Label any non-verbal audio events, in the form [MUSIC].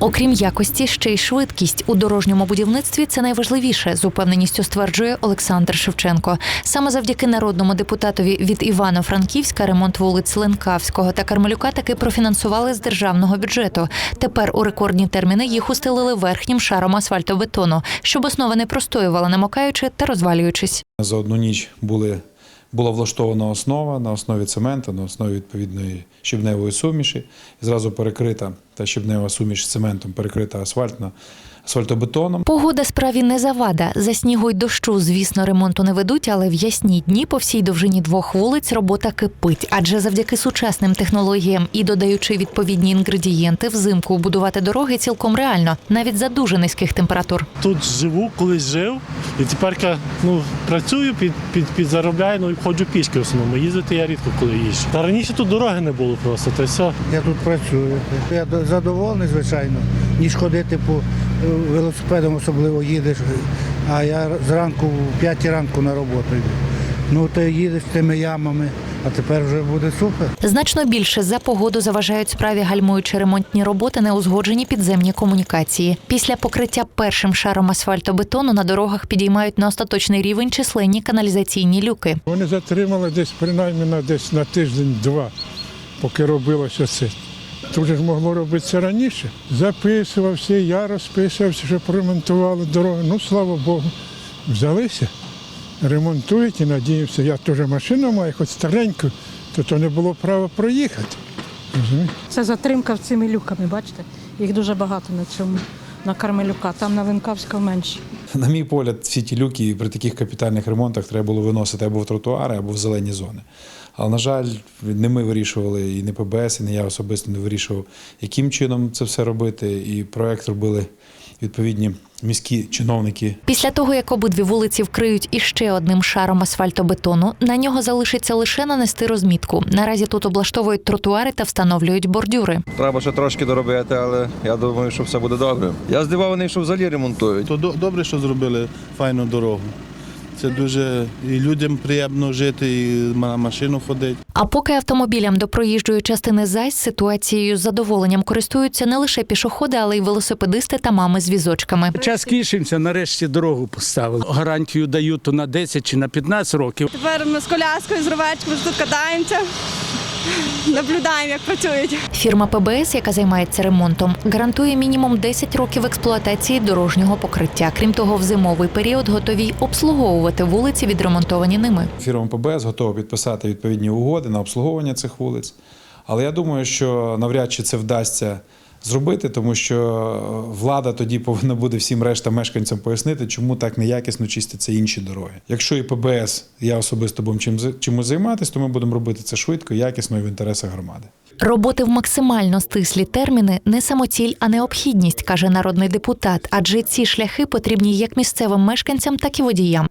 Окрім якості, ще й швидкість у дорожньому будівництві це найважливіше, з упевненістю стверджує Олександр Шевченко. Саме завдяки народному депутатові від Івано-Франківська ремонт вулиць Ленкавського та Кармелюка таки профінансували з державного бюджету. Тепер у рекордні терміни їх устелили верхнім шаром асфальтобетону, щоб основа не простоювала, намокаючи та розвалюючись. За одну ніч були, була влаштована основа на основі цементу, на основі відповідної щебневої суміші. І зразу перекрита та щебнева суміш з цементом перекрита асфальтна, асфальтобетоном. Погода справі не завада. За снігу й дощу, звісно, ремонту не ведуть, але в ясні дні по всій довжині двох вулиць робота кипить. Адже завдяки сучасним технологіям і додаючи відповідні інгредієнти, взимку будувати дороги цілком реально, навіть за дуже низьких температур. Тут живу, колись жив, і тепер ну, працюю, під, під, підзаробляю, ну і ходжу пішки в основному. Їздити я рідко коли їжджу. Та раніше тут дороги не було просто, та й все. Я тут працюю. Я до- задоволений, звичайно, ніж ходити по е, велосипедом, особливо їдеш. А я зранку, в 5 ранку на роботу йду. Ну, ти їдеш тими ямами, а тепер вже буде супер. Значно більше за погоду заважають справі гальмуючі ремонтні роботи неузгоджені підземні комунікації. Після покриття першим шаром асфальтобетону на дорогах підіймають на остаточний рівень численні каналізаційні люки. Вони затримали десь принаймні на десь на тиждень-два, поки робилося це. Тут ж могло робитися раніше. Записувався, я розписувався, що поремонтували дорогу. Ну, слава Богу, взялися, ремонтують і надіємося. Я теж машину маю, хоч стареньку, то то не було права проїхати. Розумієте? Це затримка цими люками, бачите? Їх дуже багато на цьому, на Кармелюка. Там на Винкавського менше. [LAUGHS] На мій погляд, всі ті люки при таких капітальних ремонтах треба було виносити або в тротуари, або в зелені зони. Але, на жаль, не ми вирішували, і не ПБС, і не я особисто не вирішував, яким чином це все робити. І проект робили відповідні міські чиновники Після того, як обидві вулиці вкриють іще одним шаром асфальтобетону, на нього залишиться лише нанести розмітку. Наразі тут облаштовують тротуари та встановлюють бордюри. Треба ще трошки доробити, але я думаю, що все буде добре. Я здивований, що взагалі ремонтують. То до- добре, що зробили файну дорогу. Це дуже і людям приємно жити, і на машину ходить. А поки автомобілям до проїжджої частини зайсь ситуацією з задоволенням користуються не лише пішоходи, але й велосипедисти та мами з візочками. Час кішимося, нарешті дорогу поставили. Гарантію дають то на 10 чи на 15 років. Тепер ми з коляскою, з ровечкою тут катаємося, наблюдаємо, як працюють. Фірма ПБС, яка займається ремонтом, гарантує мінімум 10 років експлуатації дорожнього покриття. Крім того, в зимовий період готові й обслуговувати вулиці, відремонтовані ними. Фірма ПБС готова підписати відповідні угоди на обслуговування цих вулиць. Але я думаю, що навряд чи це вдасться зробити, тому що влада тоді повинна буде всім решта мешканцям пояснити, чому так неякісно чистяться інші дороги. Якщо і ПБС, я особисто будемо чим чимось займатися, то ми будемо робити це швидко, якісно і в інтересах громади. Роботи в максимально стислі терміни не самоціль, а необхідність, каже народний депутат. Адже ці шляхи потрібні як місцевим мешканцям, так і водіям.